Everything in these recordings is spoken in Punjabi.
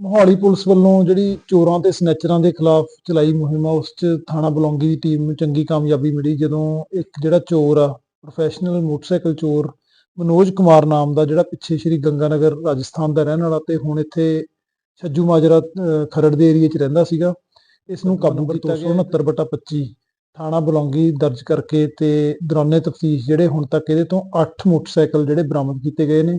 ਮੋਹਾਲੀ ਪੁਲਿਸ ਵੱਲੋਂ ਜਿਹੜੀ ਚੋਰਾਂ ਤੇ ਸਨੈਚਰਾਂ ਦੇ ਖਿਲਾਫ ਚਲਾਈ ਮੁਹਿੰਮ ਆ ਉਸ 'ਚ ਥਾਣਾ ਬਲੌਂਗੀ ਦੀ ਟੀਮ ਨੂੰ ਚੰਗੀ ਕਾਮਯਾਬੀ ਮਿਲੀ ਜਦੋਂ ਇੱਕ ਜਿਹੜਾ ਚੋਰ ਆ ਪ੍ਰੋਫੈਸ਼ਨਲ ਮੋਟਰਸਾਈਕਲ ਚੋਰ ਮਨੋਜ ਕੁਮਾਰ ਨਾਮ ਦਾ ਜਿਹੜਾ ਪਿੱਛੇ ਸ਼੍ਰੀ ਗੰਗਾਨਗਰ ਰਾਜਸਥਾਨ ਦਾ ਰਹਿਣ ਵਾਲਾ ਤੇ ਹੁਣ ਇੱਥੇ ਛੱਜੂ ਮਾਜਰਾ ਖਰੜ ਦੇ ਏਰੀਏ 'ਚ ਰਹਿੰਦਾ ਸੀਗਾ ਇਸ ਨੂੰ ਕਾਬੂ ਕੀਤਾ ਗਿਆ 269 ਬਟਾ 25 ਥਾਣਾ ਬਲੌਂਗੀ ਦਰਜ ਕਰਕੇ ਤੇ ਦੌਰਾਨੇ ਤਫਤੀਸ਼ ਜਿਹੜੇ ਹੁਣ ਤੱਕ ਇਹਦੇ ਤੋਂ 8 ਮੋਟਰਸਾਈਕਲ ਜਿਹੜੇ ਬਰਾਮਦ ਕੀਤੇ ਗਏ ਨੇ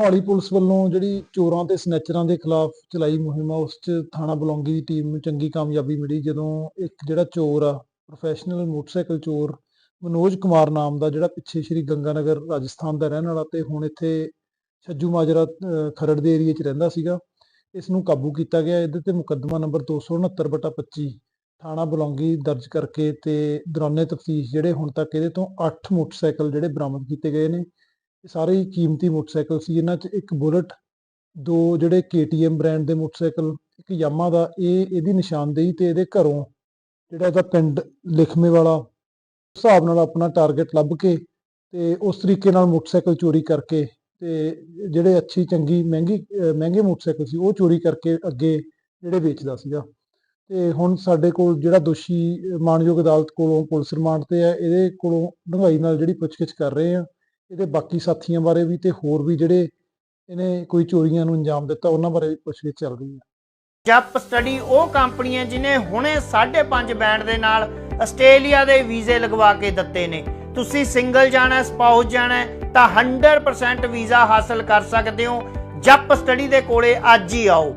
ਮੋਹਾਲੀ ਪੁਲਿਸ ਵੱਲੋਂ ਜਿਹੜੀ ਚੋਰਾਂ ਤੇ ਸਨੈਚਰਾਂ ਦੇ ਖਿਲਾਫ ਚਲਾਈ ਮੁਹਿੰਮ ਆ, ਉਸ 'ਚ ਥਾਣਾ ਬਲੌਂਗੀ ਦੀ ਟੀਮ ਨੂੰ ਚੰਗੀ ਕਾਮਯਾਬੀ ਮਿਲੀ ਜਦੋਂ ਇੱਕ ਜਿਹੜਾ ਚੋਰ ਆ ਪ੍ਰੋਫੈਸ਼ਨਲ ਮੋਟਰਸਾਈਕਲ ਚੋਰ, ਮਨੋਜ ਕੁਮਾਰ ਨਾਮ ਦਾ ਜਿਹੜਾ ਪਿੱਛੇ ਸ਼੍ਰੀ ਗੰਗਾਨਗਰ ਰਾਜਸਥਾਨ ਦਾ ਰਹਿਣ ਵਾਲਾ ਤੇ ਹੁਣ ਇੱਥੇ ਛੱਜੂ ਮਾਜਰਾ ਖਰੜ ਦੇ ਏਰੀਏ 'ਚ ਰਹਿੰਦਾ ਸੀਗਾ, ਇਸ ਨੂੰ ਕਾਬੂ ਕੀਤਾ ਗਿਆ। ਇਹਦੇ ਤੇ ਮੁਕੱਦਮਾ ਨੰਬਰ 269 ਬਟਾ 25 ਥਾਣਾ ਬਲੌਂਗੀ ਦਰਜ ਕਰਕੇ ਤੇ ਦੌਰਾਨੇ ਤਫਤੀਸ਼ ਜਿਹੜੇ ਹੁਣ ਤੱਕ ਇਹਦੇ ਤੋਂ 8 ਮੋਟਰਸਾਈਕਲ ਜਿਹੜੇ ਬਰਾਮਦ ਕੀਤੇ ਗਏ ਨੇ ਇਹ ਸਾਰੇ ਹੀ ਕੀਮਤੀ ਮੋਟਰਸਾਈਕਲ ਸੀ। ਇਹਨਾਂ 'ਚ ਇੱਕ ਬੁਲਟ, ਦੋ ਜਿਹੜੇ KTM ਬ੍ਰਾਂਡ ਦੇ ਮੋਟਰਸਾਈਕਲ, ਇੱਕ ਯਾਮਾ ਦਾ। ਇਹ ਇਹਦੀ ਨਿਸ਼ਾਨਦੇਹੀ ਤੇ ਇਹਦੇ ਘਰੋਂ ਜਿਹੜਾ ਇਹਦਾ ਪਿੰਡ ਲਿਖਮੇ ਵਾਲਾ ਹਿਸਾਬ ਨਾਲ ਆਪਣਾ ਟਾਰਗੇਟ ਲੱਭ ਕੇ ਤੇ ਉਸ ਤਰੀਕੇ ਨਾਲ ਮੋਟਰਸਾਈਕਲ ਚੋਰੀ ਕਰਕੇ ਤੇ ਜਿਹੜੇ ਅੱਛੀ, ਚੰਗੀ, ਮਹਿੰਗੀ ਮਹਿੰਗੇ ਮੋਟਰਸਾਈਕਲ ਸੀ, ਉਹ ਚੋਰੀ ਕਰਕੇ ਅੱਗੇ ਜਿਹੜੇ ਵੇਚਦਾ ਸੀਗਾ। ਤੇ ਹੁਣ ਸਾਡੇ ਕੋਲ ਜਿਹੜਾ ਦੋਸ਼ੀ ਅਹ ਮਾਣਯੋਗ ਅਦਾਲਤ ਕੋਲੋਂ ਪੁਲਿਸ ਰਿਮਾਂਡ ਤੇ ਹੈ, ਇਹਦੇ ਕੋਲੋਂ ਡੂੰਘਾਈ ਨਾਲ ਜਿਹੜੀ ਪੁੱਛਗਿੱਛ ਕਰ ਰਹੇ ਆ ਇਹਦੇ ਬਾਕੀ ਸਾਥੀਆਂ ਬਾਰੇ ਵੀ ਤੇ ਹੋਰ ਵੀ ਜਿਹੜੇ ਇਹਨੇ ਕੋਈ ਚੋਰੀਆਂ ਨੂੰ ਅੰਜਾਮ ਦਿੱਤਾ ਉਹਨਾਂ ਬਾਰੇ ਵੀ ਪੁੱਛਗਿੱਛ ਚੱਲ ਰਹੀ ਹੈ। ਜੱਪ ਸਟੱਡੀ ਉਹ ਕੰਪਨੀ ਹੈ ਜਿਨੇ ਹੁਣੇ 5.5 ਬੈਂਡ ਦੇ ਨਾਲ ਆਸਟ੍ਰੇਲੀਆ ਦੇ ਵੀਜ਼ੇ ਲਗਵਾ ਕੇ ਦਿੱਤੇ ਨੇ। ਤੁਸੀਂ ਸਿੰਗਲ ਜਾਣਾ ਹੈ, ਸਪਾਊਸ ਜਾਣਾ ਹੈ ਤਾਂ 100% ਵੀਜ਼ਾ ਹਾਸਲ ਕਰ ਸਕਦੇ ਹੋ। ਜੱਪ ਸਟੱਡੀ ਦੇ ਕੋਲੇ ਅੱਜ ਹੀ ਆਓ।